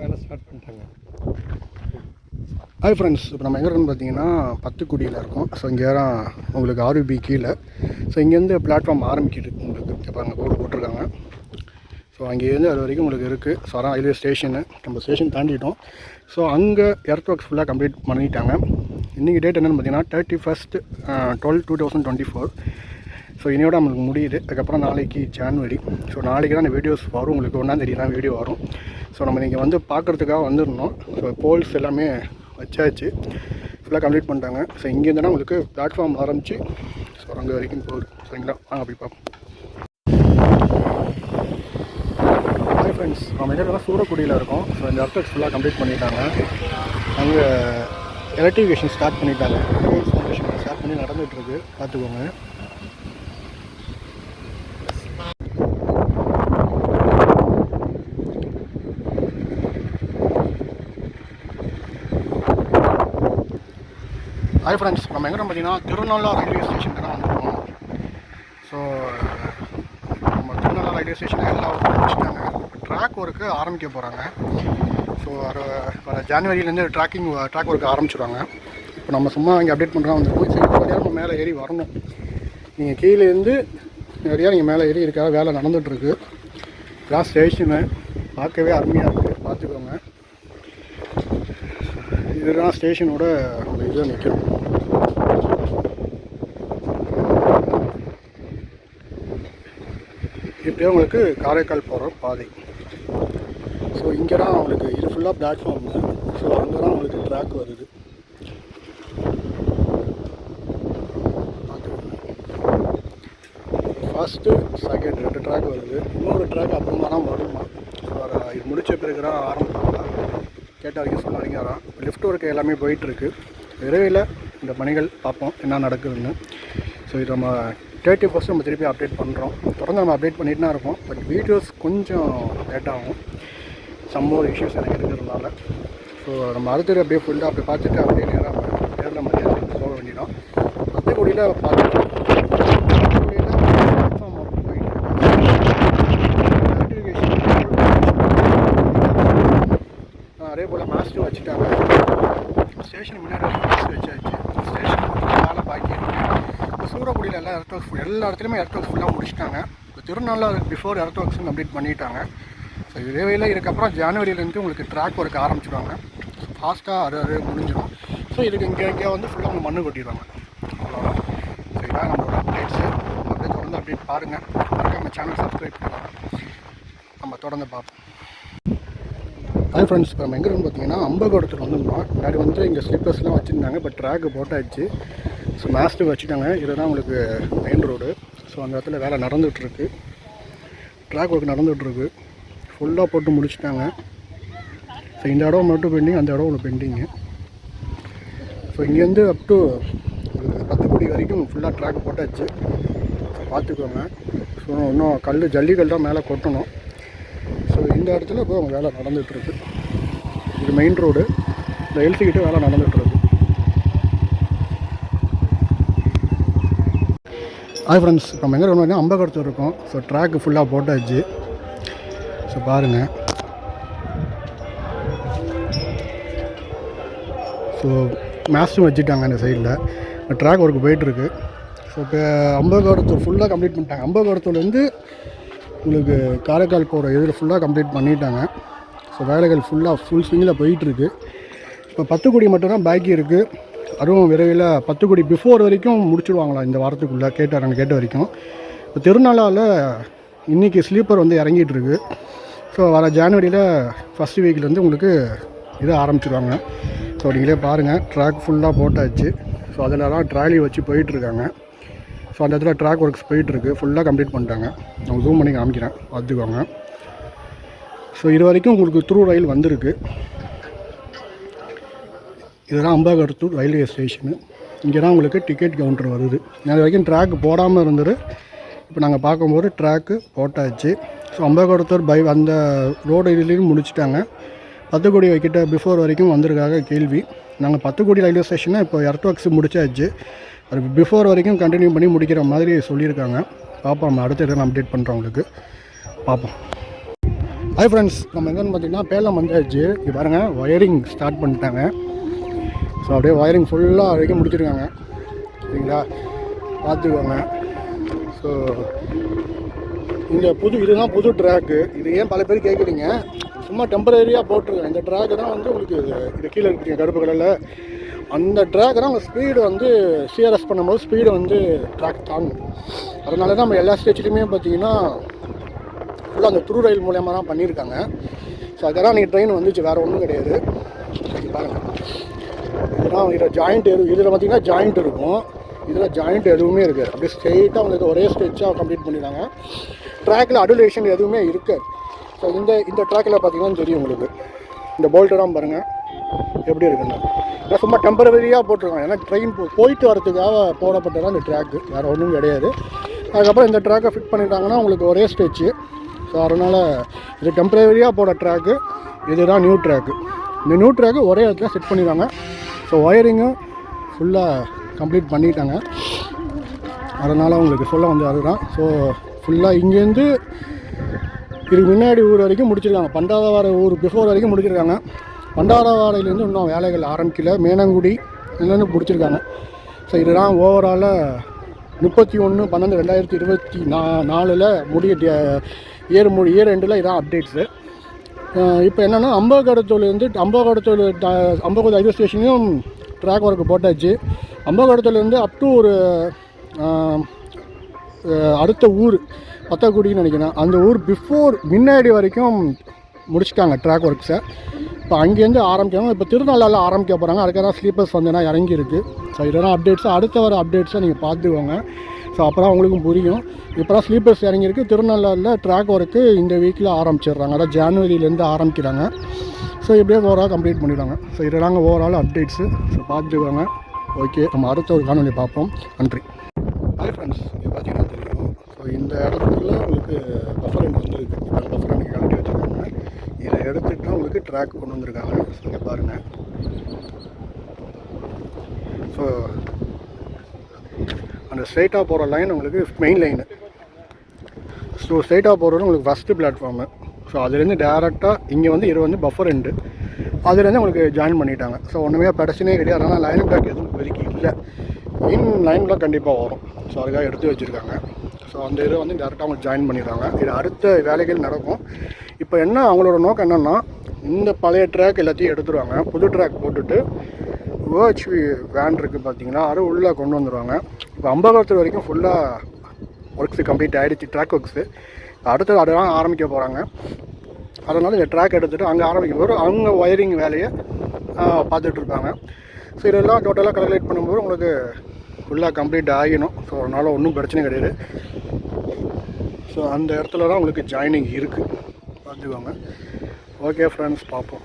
வேலை ஸ்டார்ட் பண்ணிட்டாங்க. Hi friends இப்போ நம்ம எங்கே இருக்கோம்னு பார்த்தீங்கன்னா பத்துக்குடியில் இருக்கோம். ஸோ இங்கே தான் உங்களுக்கு ஆர்யூபி கீழே. ஸோ இங்கேருந்து பிளாட்ஃபார்ம் ஆரம்பிக்கிட்டு இருக்கு. உங்களுக்கு இப்போ அங்கே போர்டு போட்டிருக்காங்க. ஸோ அங்கேருந்து அது வரைக்கும் உங்களுக்கு இருக்குது ஸோ அதான் ரயில்வே ஸ்டேஷனு நம்ம ஸ்டேஷன் தாண்டிட்டோம். ஸோ அங்கே எர்த் ஒர்க்ஸ் ஃபுல்லாக கம்ப்ளீட் பண்ணிட்டாங்க. இன்றைக்கி டேட் என்னென்னு பார்த்தீங்கன்னா thirty first twelve two thousand twenty four so இனியோட நம்மளுக்கு முடியுது. அதுக்கப்புறம் நாளைக்கு ஜான்வரி ஸோ நாளைக்கு தான் அந்த வீடியோஸ் வரும். உங்களுக்கு ஒன்றாம் தான் வீடியோ வரும். ஸோ நம்ம நீங்கள் வந்து பார்க்குறதுக்காக வந்துருந்தோம். ஸோ போல்ஸ் எல்லாமே வச்சாச்சு. ஃபுல்லாக கம்ப்ளீட் பண்ணிட்டாங்க. ஸோ இங்கேருந்துனா உங்களுக்கு பிளாட்ஃபார்ம் ஆரம்பித்து ஸோ அங்கே வரைக்கும் போகுது. சரிங்களா? வாங்க அப்படி பார்ப்போம். ஹாய் ஃப்ரெண்ட்ஸ் நம்ம இடத்துல சூரக்குடியில் இருக்கோம். ஸோ இந்த அர்த்தக்ஸ் ஃபுல்லாக கம்ப்ளீட் பண்ணிட்டாங்க. அங்கே எலக்ட்ரிஃபிகேஷன் ஸ்டார்ட் பண்ணிட்டாங்க. ஃபவுண்டேஷன் ஸ்டார்ட் பண்ணி நடந்துகிட்ருக்கு பார்த்துக்கோங்க. ஹாய் ஃப்ரெண்ட்ஸ் நம்ம எங்கே பார்த்தீங்கன்னா திருநள்ளா ரயில்வே ஸ்டேஷன் தான் வந்துருக்கோம். ஸோ நம்ம திருநள்ளா ரயில்வே ஸ்டேஷனில் எல்லா ஒர்க்கும் முடிச்சிட்டாங்க. ட்ராக் ஒர்க்கு ஆரம்பிக்க போகிறாங்க ஸோ வர வர ஜான்வரியிலேருந்து ட்ராக்கிங் ட்ராக் ஒர்க் ஆரம்பிச்சிடுவாங்க இப்போ நம்ம சும்மா இங்கே அப்டேட் பண்ணுறோம் வந்துருக்கோம். சரி இப்போ நம்ம மேலே ஏறி வரணும். நீங்கள் கீழேருந்து நிறையா நீங்கள் மேலே ஏறி இருக்கா வேலை நடந்துகிட்ருக்கு இதான் ஸ்டேஷனு பார்க்கவே அருமையாக இருக்குது பார்த்துக்கோங்க. இதுதான் ஸ்டேஷனோட இதாக இதில் இப்படியே உங்களுக்கு காரைக்கால் போகிற பாதை. ஸோ இங்கே தான் உங்களுக்கு இது ஃபுல்லாக பிளாட்ஃபார்ம் ஸோ அங்கே தான் உங்களுக்கு ட்ராக் வருது. ஃபஸ்ட்டு செகண்ட் ரெண்டு ட்ராக் வருது. இன்னொரு ட்ராக் அப்புறமா தான் வருமா? அதை இது முடிச்ச பிறகு தான் ஆரம்பிப்பாங்க கேட்ட வரைக்கும் சொன்ன வரைக்கும் வரோம் லிஃப்ட் ஒர்க் எல்லாமே போயிட்டுருக்கு. விரைவில் இந்த பணிகள் பார்ப்போம் என்ன நடக்குதுன்னு. ஸோ இது நம்ம தேர்ட்டி பர்சன்ட் நம்ம திருப்பி அப்டேட் பண்ணுறோம் தொடர்ந்து நம்ம அப்டேட் பண்ணிட்டு தான் இருக்கோம். பட் வீடியோஸ் கொஞ்சம் லேட் ஆகும். சம்பவ இஷ்யூஸ் எனக்கு இருக்கிறதுனால. ஸோ நம்ம அடுத்தது அப்படியே ஃபுல்லாக அப்படியே பார்த்துட்டு அப்படியே நேராக நேரில் மரியாதை போக வேண்டியதான் பத்துக்குடியில் பார்த்துட்டு பத்துக்குடியில் platform work போயிட்டு இருக்கு. ஆ, அதே வச்சுட்டாங்க ஸ்டேஷன் முன்னாடி மாஸ்டர் வச்சாச்சு. ஸ்டேஷன் வேலை பாக்கி இப்போ சூரக்குடியில் எல்லா எர்த் ஒர்க்ஸ் எல்லா இடத்துலையுமே எர்த் ஒர்க்ஸ் ஃபுல்லாக முடிச்சிட்டாங்க. இப்போ Thirunalla before earth works complete பண்ணிட்டாங்க. ஸோ இதேவையில் இதுக்கப்புறம் ஜனவரியிலேருந்து உங்களுக்கு ட்ராக் ஒர்க் ஆரம்பிச்சிடுவாங்க ஃபாஸ்ட்டாக அது அது முடிஞ்சிடும் ஸோ இதுக்கு இங்கே இங்கே வந்து ஃபுல்லாக அவங்க மண்ணு கொட்டிடுவாங்க. அவ்வளோதான் ஸோ இதான் நம்மளோட அப்டேட்ஸு அப்படியே தொடர்ந்து அப்டேட் பாருங்கள் நம்ம சேனல் சப்ஸ்கிரைப் பண்ணலாம் நம்ம தொடர்ந்து பார்ப்போம். ஹாய் ஃப்ரெண்ட்ஸ் இப்போ நம்ம எங்கே பார்த்தீங்கன்னா அம்பகோடத்தில் வந்துருந்தோம் முன்னாடி வந்து இங்கே ஸ்லிப்பர்ஸ்லாம் வச்சுருந்தாங்க இப்போ ட்ராக்கு போட்டாச்சு. ஸோ மாஸ்டர் வச்சுட்டாங்க. இதுதான் உங்களுக்கு மெயின் ரோடு ஸோ அந்த இடத்துல வேலை நடந்துகிட்ருக்கு. ட்ராக் ஒர்க் நடந்துகிட்ருக்கு. ஃபுல்லாக போட்டு முடிச்சிட்டாங்க. ஸோ இந்த இடம் மட்டும் பெண்டிங் அந்த இடம் ஒன்று பெண்டிங்கு ஸோ இங்கேருந்து அப் டு பத்துக்குடி வரைக்கும் ஃபுல்லாக ட்ராக் போட்டாச்சு. ஸோ பார்த்துக்கோங்க. ஸோ இன்னும் கல் ஜல்லிக்கல் தான் மேலே கொட்டணும். இந்த இடத்துல இப்போ அவங்க வேலை நடந்துகிட்ருக்கு. இது மெயின் ரோடு இந்த எல்சிக்கிட்ட வேலை நடந்துகிட்ருக்கு. ஹாய் ஃப்ரெண்ட்ஸ் இப்போ நம்ம எங்கே இருக்கோம் அம்பகடத்தூர் இருக்கோம். ஸோ ட்ராக்கு ஃபுல்லாக போட்டாச்சு. ஸோ பாருங்கள் ஸோ மேஸ்டும் வச்சுட்டாங்க அந்த சைடில் ட்ராக் ஒர்க்கு போயிட்டுருக்கு ஸோ இப்போ அம்பகோடத்தூர் ஃபுல்லாக கம்ப்ளீட் பண்ணிட்டாங்க. அம்பகோடத்தூர்லேருந்து உங்களுக்கு காரைக்கால் போகிற இதில் ஃபுல்லாக கம்ப்ளீட் பண்ணிட்டாங்க. ஸோ வேலைகள் ஃபுல்லாக ஃபுல் ஸ்விங்கில் போயிட்டுருக்கு. இப்போ பத்துக்குடி மட்டும்தான் பாக்கி இருக்குது அதுவும் விரைவில் பத்துக்குடி பிஃபோர் வரைக்கும் முடிச்சிடுவாங்களா இந்த வாரத்துக்குள்ளே? கேட்டாங்க கேட்ட வரைக்கும். இப்போ திருநாளால் இன்றைக்கி ஸ்லீப்பர் வந்து இறங்கிட்டுருக்கு ஸோ வர ஜான்வரியில் ஃபஸ்ட் வீக்லேருந்து உங்களுக்கு இதை ஆரம்பிச்சிடுவாங்க ஸோ நீங்களே பாருங்கள் ட்ராக் ஃபுல்லாக போட்டாச்சு. ஸோ அதில் தான் ட்ராலி வச்சு போயிட்டுருக்காங்க. ஸோ அந்த இடத்துல ட்ராக் ஒர்க்ஸ் போயிட்டுருக்கு ஃபுல்லாக கம்ப்ளீட் பண்ணிட்டாங்க. நான் ஜூம் பண்ணி காமிக்கிறேன். பார்த்துக்கோங்க. ஸோ இது வரைக்கும் உங்களுக்கு த்ரூ ரயில் வந்திருக்கு. இதெல்லாம் அம்பாகரத்தூர் ரயில்வே ஸ்டேஷனு இங்கே தான் உங்களுக்கு டிக்கெட் கவுண்டர் வருது. அது வரைக்கும் ட்ராக் போடாமல் இருந்தது. இப்போ நாங்கள் பார்க்கும்போது ட்ராக்கு போட்டாச்சு. ஸோ அம்பாகரத்தூர் பை அந்த ரோடு இதுலேயும் முடிச்சிட்டாங்க. பத்துக்குடி வைக்கிட்ட பிஃபோர் வரைக்கும் வந்திருக்காங்க கேள்வி. நாங்கள் பத்துக்குடி ரயில்வே ஸ்டேஷனை இப்போ எர்த் ஒர்க்ஸ் முடிச்சாச்சு. அது பிஃபோர் வரைக்கும் கண்டினியூ பண்ணி முடிக்கிற மாதிரி சொல்லியிருக்காங்க. பார்ப்போம் நம்ம அடுத்த இடம் அப்டேட் பண்ணுறவங்களுக்கு பார்ப்போம் ஹாய் ஃப்ரெண்ட்ஸ் நம்ம என்னென்னு பார்த்தீங்கன்னா பேலம் வந்தாச்சு. இது பாருங்கள் ஒயரிங் ஸ்டார்ட் பண்ணிட்டாங்க. ஸோ அப்படியே ஒயரிங் ஃபுல்லாக வரைக்கும் முடிச்சிருக்காங்க. சரிங்களா? பார்த்துக்கோங்க. ஸோ இந்த புது இதுதான் புது ட்ராக்கு இது ஏன் பல பேர் கேட்குறீங்க சும்மா டெம்பரரியாக போட்டிருக்கேன். இந்த ட்ராக்கு தான் வந்து உங்களுக்கு இது- கீழே இருக்கீங்க கருப்பு கடலில் அந்த ட்ராக் தான் ஸ்பீடு வந்து சிஆர்எஸ் பண்ணும்போது ஸ்பீடு வந்து ட்ராக் தாங்கும். அதனால தான் நம்ம எல்லா ஸ்டேஜ்லையுமே பார்த்தீங்கன்னா ஃபுல்லாக அந்த துரு ரயில் மூலயமா தான் பண்ணியிருக்காங்க. ஸோ அதெல்லாம் அன்றைக்கி ட்ரெயின் வந்துச்சு வேறு ஒன்றும் கிடையாது. பாருங்கள் பாருங்க. இதெல்லாம் இதில் ஜாயிண்ட் எது இதில் பார்த்தீங்கன்னா ஜாயிண்ட் இருக்கும். இதில் ஜாயிண்ட் எதுவுமே இருக்குது. அப்படியே ஸ்ட்ரெயிட்டாக உங்களுக்கு ஒரே ஸ்டெச்சாக கம்ப்ளீட் பண்ணிடுறாங்க. ட்ராக்கில் அடுலேஷன் எதுவுமே இருக்காது. ஸோ இந்த இந்த ட்ராக்கில் பார்த்தீங்கன்னா தெரியும் உங்களுக்கு. இந்த போல்ட்டெல்லாம் பாருங்கள் எப்படி இருக்குன்னா? சும்மா டெம்பரவரியாக போட்டிருக்காங்க ஏன்னா ட்ரெயின் போயிட்டு வரதுக்காக போடப்பட்டதான் இந்த ட்ராக்கு வேறு ஒன்றும் கிடையாது. அதுக்கப்புறம் இந்த ட்ராக்கை ஃபிட் பண்ணிட்டாங்கன்னா உங்களுக்கு ஒரே ஸ்டெச்சு ஸோ அதனால் இது டெம்பரவரியாக போட ட்ராக்கு இதுதான் நியூ ட்ராக்கு இந்த நியூ ட்ராக்கு ஒரே இடத்துல செட் பண்ணிடுவாங்க ஸோ ஒயரிங்கும் ஃபுல்லாக கம்ப்ளீட் பண்ணிட்டாங்க. அதனால் உங்களுக்கு சொல்ல வந்து அதுதான். ஸோ ஃபுல்லாக இங்கேருந்து இதுக்கு முன்னாடி ஊர் வரைக்கும் முடிச்சிருக்காங்க. பண்டாரவார ஊர் பிஃபோர் வரைக்கும் முடிச்சிருக்காங்க. பண்டாரவாடையிலேருந்து இன்னும் வேலைகள் ஆரம்பிக்கல. மேனங்குடி இதுலேருந்து பிடிச்சிருக்காங்க. ஸோ இதுதான் ஓவராலாக முப்பத்தி ஒன்று பன்னெண்டு ரெண்டாயிரத்தி இருபத்தி நா நாலில் முடிய இயர் மு இயர் ரெண்டில் இதான் அப்டேட்ஸு இப்போ என்னென்னா அம்பகடத்தூர்லேருந்து அம்பகடத்தூர் அம்பகோடு ரயில்வே ஸ்டேஷனையும் ட்ராக் ஒர்க்கு போட்டாச்சு. அம்பகடத்துலேருந்து அப் டு ஒரு அடுத்த ஊர் பத்தக்குடின்னு நினைக்கிறேன். அந்த ஊர் பிஃபோர் முன்னாடி வரைக்கும் முடிச்சிட்டாங்க ட்ராக் ஒர்க்ஸை இப்போ அங்கேருந்து ஆரம்பிக்காமல் இப்போ திருநள்ளாவில் ஆரம்பிக்க போகிறாங்க அதுக்காக ஸ்லீப்பர்ஸ் வந்தேன்னா இறங்கியிருக்கு. ஸோ இதெல்லாம் அப்டேட்ஸாக அடுத்த வர அப்டேட்ஸை நீங்கள் பார்த்துக்கோங்க. ஸோ அப்புறம் உங்களுக்கும் புரியும். இப்போ தான் ஸ்லீப்பர்ஸ் இறங்கியிருக்கு திருநள்ளாவில் ட்ராக் ஒர்க்கு இந்த வீக்கில் ஆரம்பிச்சிடுறாங்க. அதாவது ஜான்வரியிலேருந்து ஆரம்பிக்கிறாங்க. ஸோ இப்படியே ஓவரால் கம்ப்ளீட் பண்ணிடுவாங்க ஸோ இதெல்லாம் ஓவரால் அப்டேட்ஸு ஸோ பார்த்துக்கோங்க. ஓகே நம்ம அடுத்த ஒரு காணொலி பார்ப்போம். நன்றி. ஹாய் ஃப்ரெண்ட்ஸ் பார்த்தீங்கன்னா தெரியும். ஸோ இந்த இடத்துல உங்களுக்கு பஃபர் எண்ட் வந்துருக்கு. இப்போ பஃபர் இதை எடுத்துட்டு தான் உங்களுக்கு ட்ராக் கொண்டு வந்திருக்காங்க. நீங்கள் இங்கே பாருங்கள் ஸோ அந்த ஸ்ட்ரைட்டாக போகிற லைன் உங்களுக்கு மெயின் லைனு ஸோ ஸ்ட்ரைட்டாக போகிறது உங்களுக்கு ஃபஸ்ட்டு பிளாட்ஃபார்மு ஸோ அதுலேருந்து டேரெக்டாக இங்கே வந்து இது வந்து பஃபர் எண்டு அதுலேருந்து உங்களுக்கு ஜாயின் பண்ணிட்டாங்க. ஸோ ஒன்றுமே பிரச்சனையே கிடையாது. அதனால் லைன் பிளாக் எதுவும் பெருக்கி இல்லை. மெயின் லைன் பிளாக் கண்டிப்பாக வரும். ஸோ அதுக்காக எடுத்து வச்சுருக்காங்க. ஸோ அந்த இதை வந்து டேரெக்டாக அவங்க ஜாயின் பண்ணிடுறாங்க. இது அடுத்த வேலைகள் நடக்கும். இப்போ என்ன அவங்களோட நோக்கம் என்னென்னா இந்த பழைய ட்ராக் எல்லாத்தையும் எடுத்துருவாங்க. புது ட்ராக் போட்டுட்டு வேர்ச் வேன் இருக்குது பார்த்தீங்கன்னா அதை உள்ளே கொண்டு வந்துடுவாங்க இப்போ அம்பகத்தில் வரைக்கும் ஃபுல்லாக ஒர்க்ஸு கம்ப்ளீட் ஆகிடுச்சு ட்ராக் ஒர்க்ஸு அடுத்தது அதெல்லாம் ஆரம்பிக்க போகிறாங்க அதனால் இந்த ட்ராக் எடுத்துகிட்டு அங்கே ஆரம்பிக்கும் போது அவங்க ஒயரிங் வேலையை பார்த்துட்ருப்பாங்க ஸோ இதெல்லாம் டோட்டலாக கலெக்ட் பண்ணும்போது உங்களுக்கு ஃபுல்லாக கம்ப்ளீட் ஆகிடும் ஸோ அதனால் ஒன்றும் பிரச்சனை கிடையாது. ஸோ அந்த இடத்துல தான் உங்களுக்கு ஜாயினிங் இருக்குது பார்த்துக்கோங்க. ஓகே ஃப்ரெண்ட்ஸ் பார்ப்போம்.